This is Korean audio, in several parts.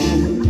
you.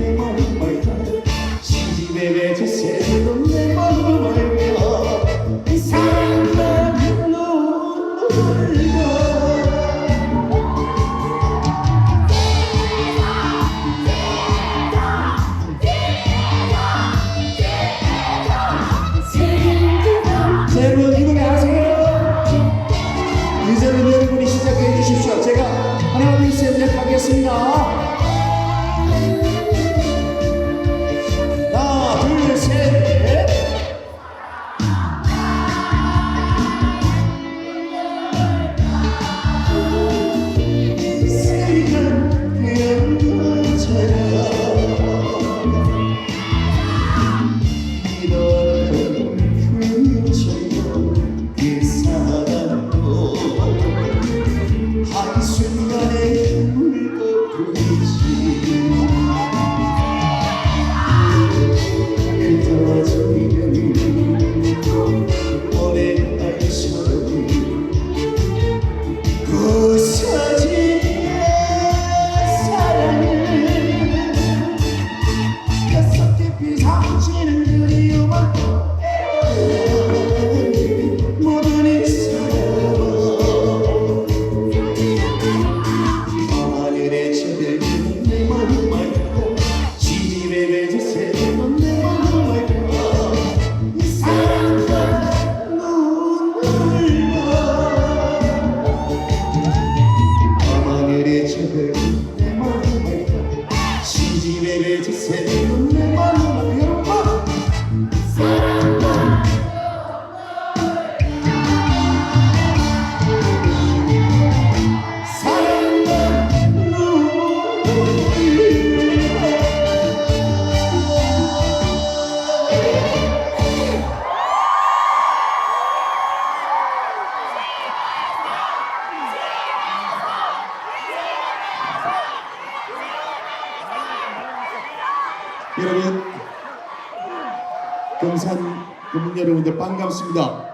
여러분들 반갑습니다.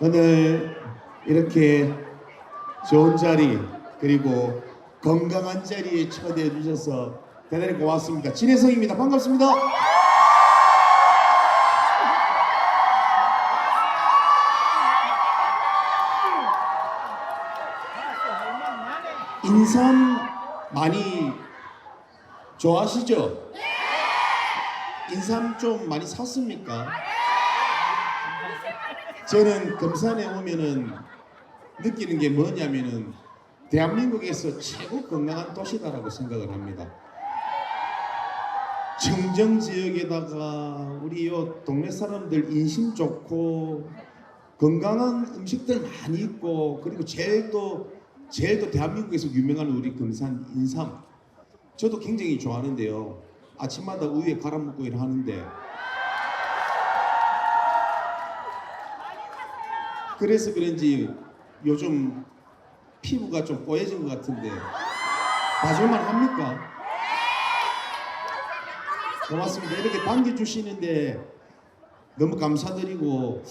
오늘 이렇게 좋은 자리 그리고 건강한 자리에 초대해 주셔서 대단히 고맙습니다. 진혜성입니다. 반갑습니다. 인삼 많이 좋아하시죠? 인삼 좀 많이 샀습니까? 저는 금산에 오면은 느끼는 게 뭐냐면은 대한민국에서 최고 건강한 도시다라고 생각을 합니다. 청정 지역에다가 우리 요 동네 사람들 인심 좋고 건강한 음식들 많이 있고 그리고 제일 또 제일 또 대한민국에서 유명한 우리 금산 인삼 저도 굉장히 좋아하는데요. 아침마다 우유에 갈아 먹고 일 하는데 그래서 그런지 요즘 피부가 좀 뽀얘진 것 같은데 봐줄만 합니까? 고맙습니다. 이렇게 반겨주시는데 너무 감사드리고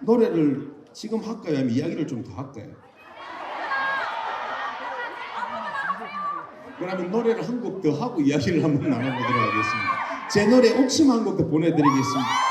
노래를 지금 할까요? 아니면 이야기를 좀 더 할까요? 그러면 노래를 한 곡 더 하고 이야기를 한번 나눠보도록 하겠습니다. 제 노래 옥심 한 곡 더 보내드리겠습니다.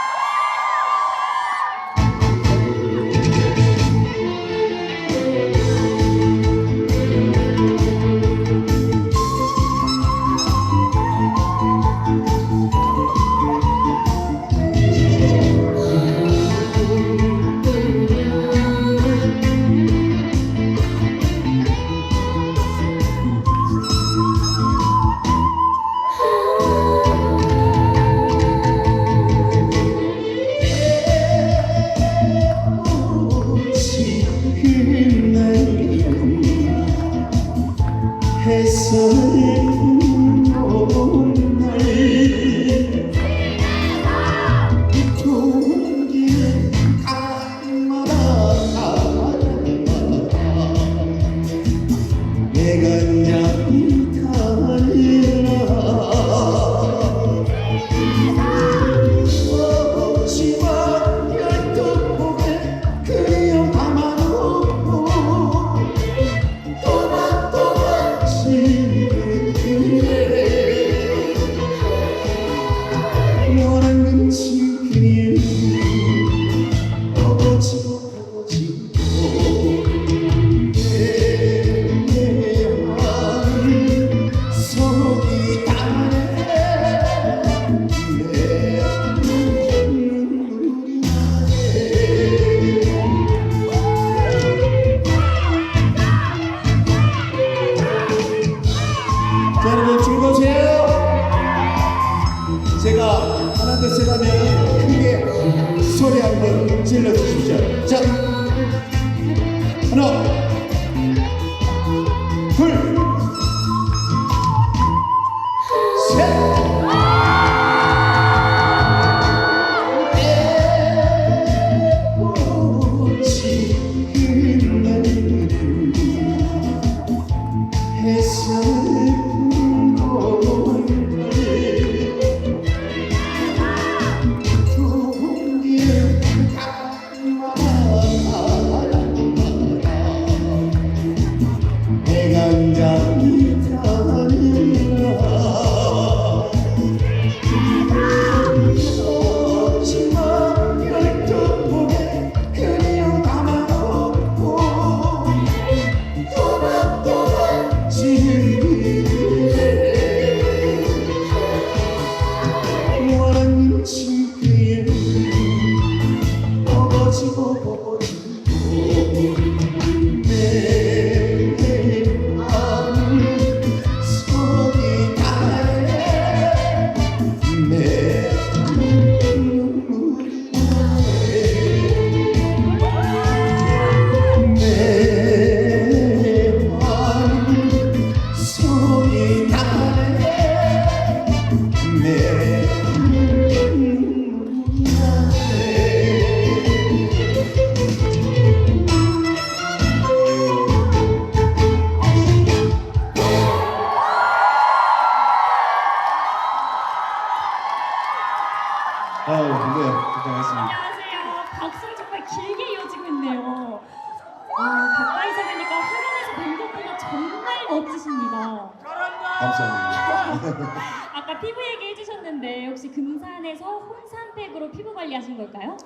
관리하신 걸까요?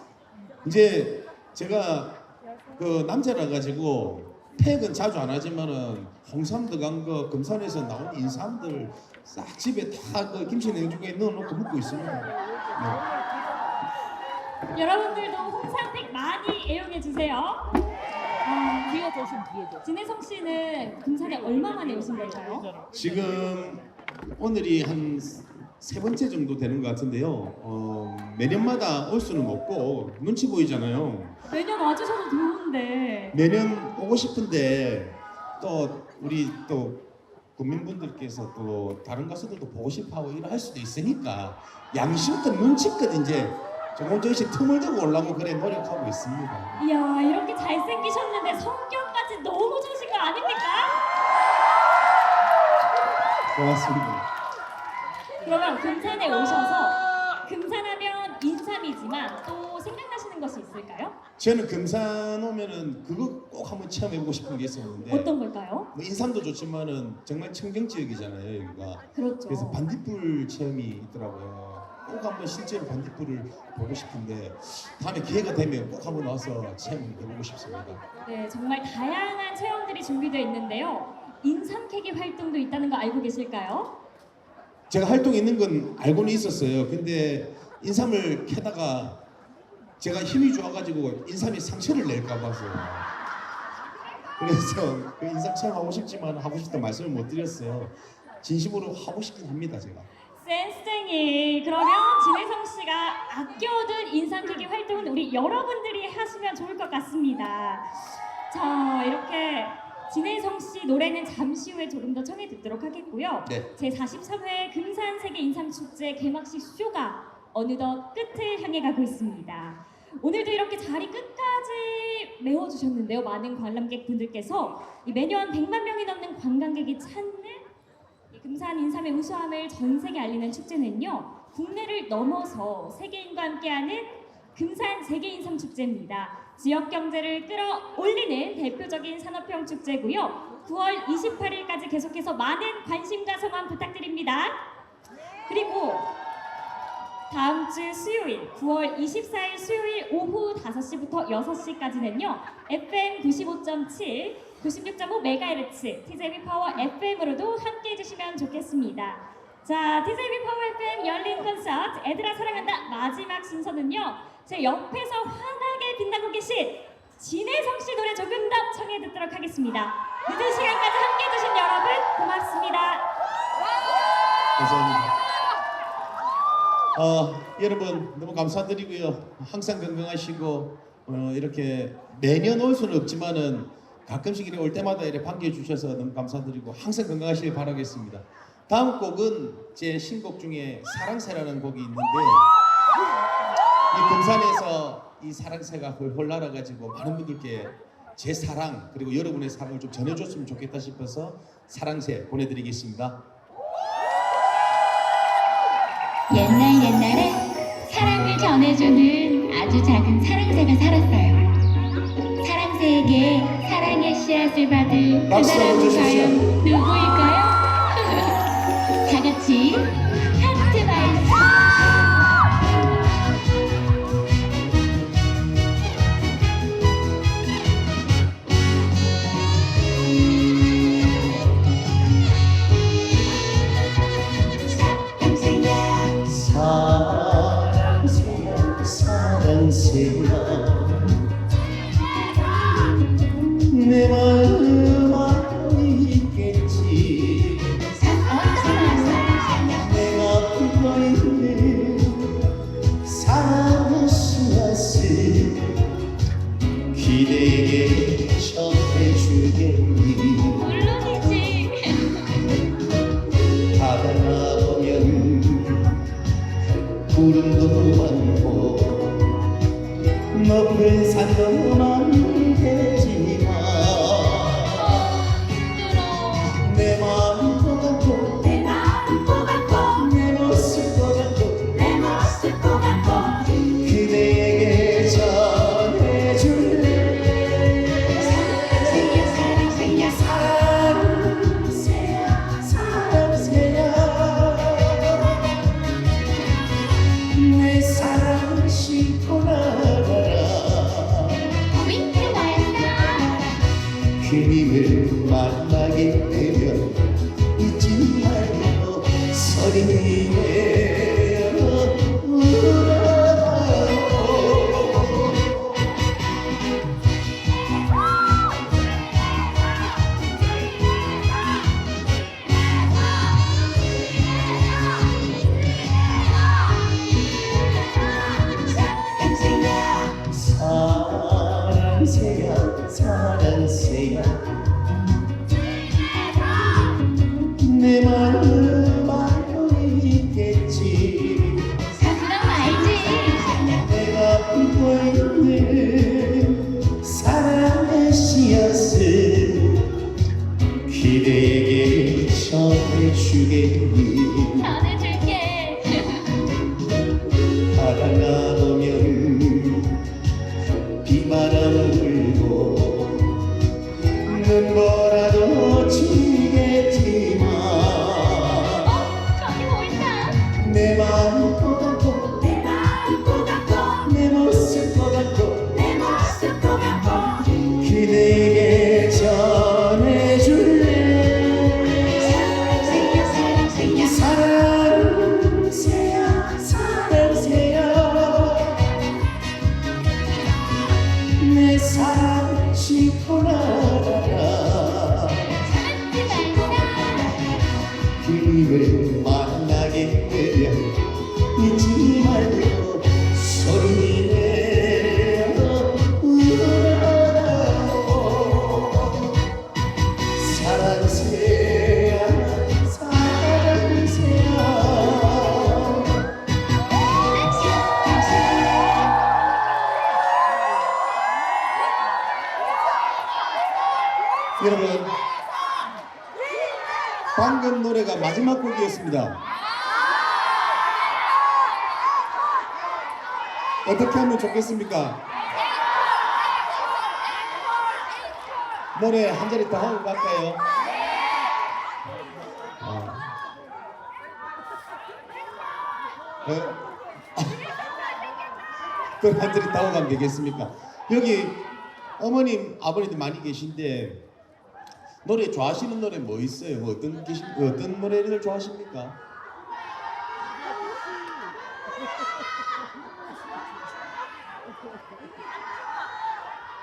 이제 제가 그 남자라 가지고 팩은 자주 안 하지만은 홍삼 들어간 거 금산에서 나온 인삼들 싹 집에 다 그 김치 냉장고에 넣어놓고 먹고 있습니다. 네. 여러분들도 홍삼팩 많이 애용해 주세요. 아, 뒤에 조심 뒤에 조 진혜성 씨는 금산에 얼마 만에 오신 걸까요? 지금 오늘이 한 세 번째 정도 되는 것 같은데요. 어, 매년마다 올 수는 없고 눈치 보이잖아요. 매년 와주셔도 좋은데. 매년 오고 싶은데 또 우리 또 국민분들께서 또 다른 가수들도 보고 싶어하고 이러 할 수도 있으니까 양심껏 눈치껏 이제 조금 조금씩 틈을 두고 올라고 그래 노력하고 있습니다. 이야 이렇게 잘생기셨는데 성격까지 너무 좋으신 거 아닙니까? 고맙습니다. 그러면 금산에 오셔서 금산하면 인삼이지만 또 생각나시는 것이 있을까요? 저는 금산 오면은 그거 꼭 한번 체험해보고 싶은 게 있었는데 어떤 걸까요? 뭐 인삼도 좋지만은 정말 청정 지역이잖아요 여기가. 그렇죠. 그래서 반딧불 체험이 있더라고요. 꼭 한번 실제로 반딧불을 보고 싶은데 다음에 기회가 되면 꼭 한번 와서 체험해보고 싶습니다. 네, 정말 다양한 체험들이 준비되어 있는데요. 인삼 캐기 활동도 있다는 거 알고 계실까요? 제가 활동 있는 건 알고는 있었어요. 근데 인삼을 캐다가 제가 힘이 좋아가지고 인삼이 상처를 낼까 봐서 그래서 그 인삼 체험 하고 싶지만 하고 싶다 말씀을 못 드렸어요. 진심으로 하고 싶긴 합니다 제가. 센스쟁이. 그러면 진혜성 씨가 아껴둔 인삼 캐기 활동은 우리 여러분들이 하시면 좋을 것 같습니다. 자, 이렇게 진혜성 씨 노래는 잠시 후에 조금 더 청해 듣도록 하겠고요. 네. 제 43회 금산 세계 인삼 축제 개막식 쇼가 어느덧 끝을 향해 가고 있습니다. 오늘도 이렇게 자리 끝까지 메워주셨는데요. 많은 관람객 분들께서 이 매년 100만 명이 넘는 관광객이 찾는 이 금산 인삼의 우수함을 전 세계 알리는 축제는요. 국내를 넘어서 세계인과 함께하는 금산 세계 인삼 축제입니다. 지역 경제를 끌어올리는 대표적인 산업형 축제고요. 9월 28일까지 계속해서 많은 관심과 성원 부탁드립니다. 그리고 다음 주 수요일 9월 24일 수요일 오후 5시부터 6시까지는요. FM 95.7, 96.5MHz TJB 파워 FM으로도 함께 해주시면 좋겠습니다. 자, TJB 파워 FM 열린 콘서트 애들아 사랑한다 마지막 순서는요. 제 옆에서 환하게 빛나고 계신 진혜성 씨 노래 조금 더 청해 듣도록 하겠습니다. 늦은 시간까지 함께 해주신 여러분 고맙습니다. 감사합니다. 어, 여러분 너무 감사드리고요. 항상 건강하시고 어, 이렇게 매년 올 수는 없지만은 가끔씩 이렇게 올 때마다 이렇게 반겨해 주셔서 너무 감사드리고 항상 건강하시길 바라겠습니다. 다음 곡은 제 신곡 중에 사랑새라는 곡이 있는데 이 금산에서 이 사랑새가 홀홀 날아가지고 많은 분들께 제 사랑 그리고 여러분의 사랑을 좀 전해줬으면 좋겠다 싶어서 사랑새 보내드리겠습니다. 옛날 옛날에 사랑을 전해주는 아주 작은 사랑새가 살았어요. 사랑새에게 사랑의 씨앗을 받을 그 사람은. 과연 누구일까요? 주님을 만나게 되면 잊지 말고 소리내 있는 사랑의 씨앗을 그대에게 전해주겠 노래가 마지막 곡이었습니다. 어떻게 하면 좋겠습니까? 노래 한 자리 더 하고 갈까요? 아. 네? 자리 더 하고 가면 되겠습니까? 여기 어머님, 아버님들 많이 계신데 노래 좋아하시는 노래 뭐 있어요? 뭐 어떤 계신 어떤 노래를 좋아하십니까?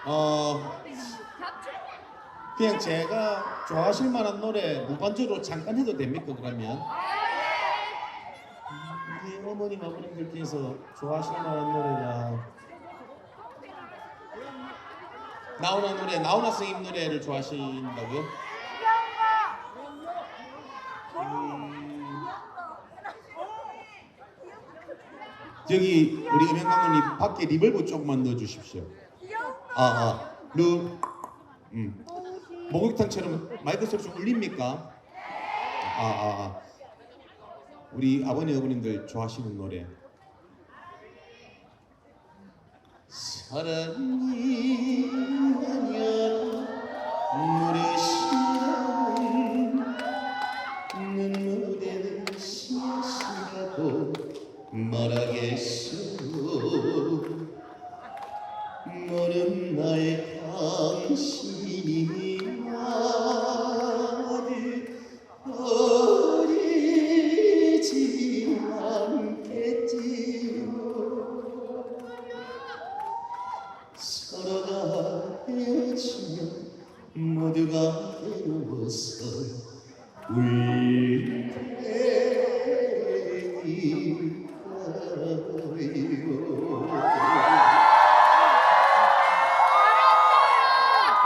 어 그냥 제가 좋아하실 만한 노래 무반주로 잠깐 해도 됩니까 그러면? 우리 어머님 아버님들께서 좋아하실 만한 노래가 나훈아 노래 나훈아 선생님 노래를 좋아하신다고요? 음, 저기 우리 감독님 밖에 리벌브 조금만 넣어주십시오. 아, 아, 루, 음, 목욕탕처럼 마이크 소리 좀 울립니까? 아, 아, 아. 우리 아버님 어머님들 좋아하시는 노래. 사랑이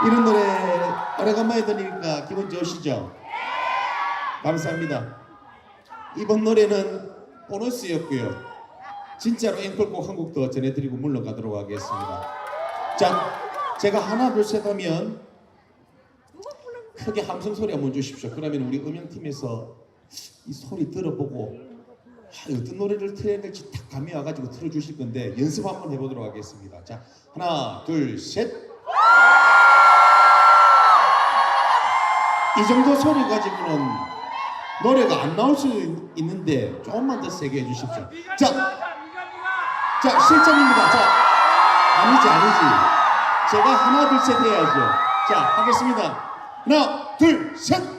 이런 노래 오래간만에 들으니까 기분 좋으시죠? 감사합니다. 이번 노래는 보너스였고요. 진짜로 앵콜곡 한 곡 더 전해드리고 물러가도록 하겠습니다. 자, 제가 하나 둘 셋 하면 크게 함성 소리 한번 주십시오. 그러면 우리 음향팀에서 이 소리 들어보고 아, 어떤 노래를 틀어야 될지 딱 감이 와가지고 틀어주실 건데 연습 한번 해보도록 하겠습니다. 자, 하나, 둘, 셋. 이 정도 소리 가지고는 노래가 안 나올 수 있는데 조금만 더 세게 해주십시오. 자, 자 실전입니다. 자, 아니지 아니지. 제가 하나 둘 셋 해야죠. 자, 하겠습니다. 하나, 둘, 셋.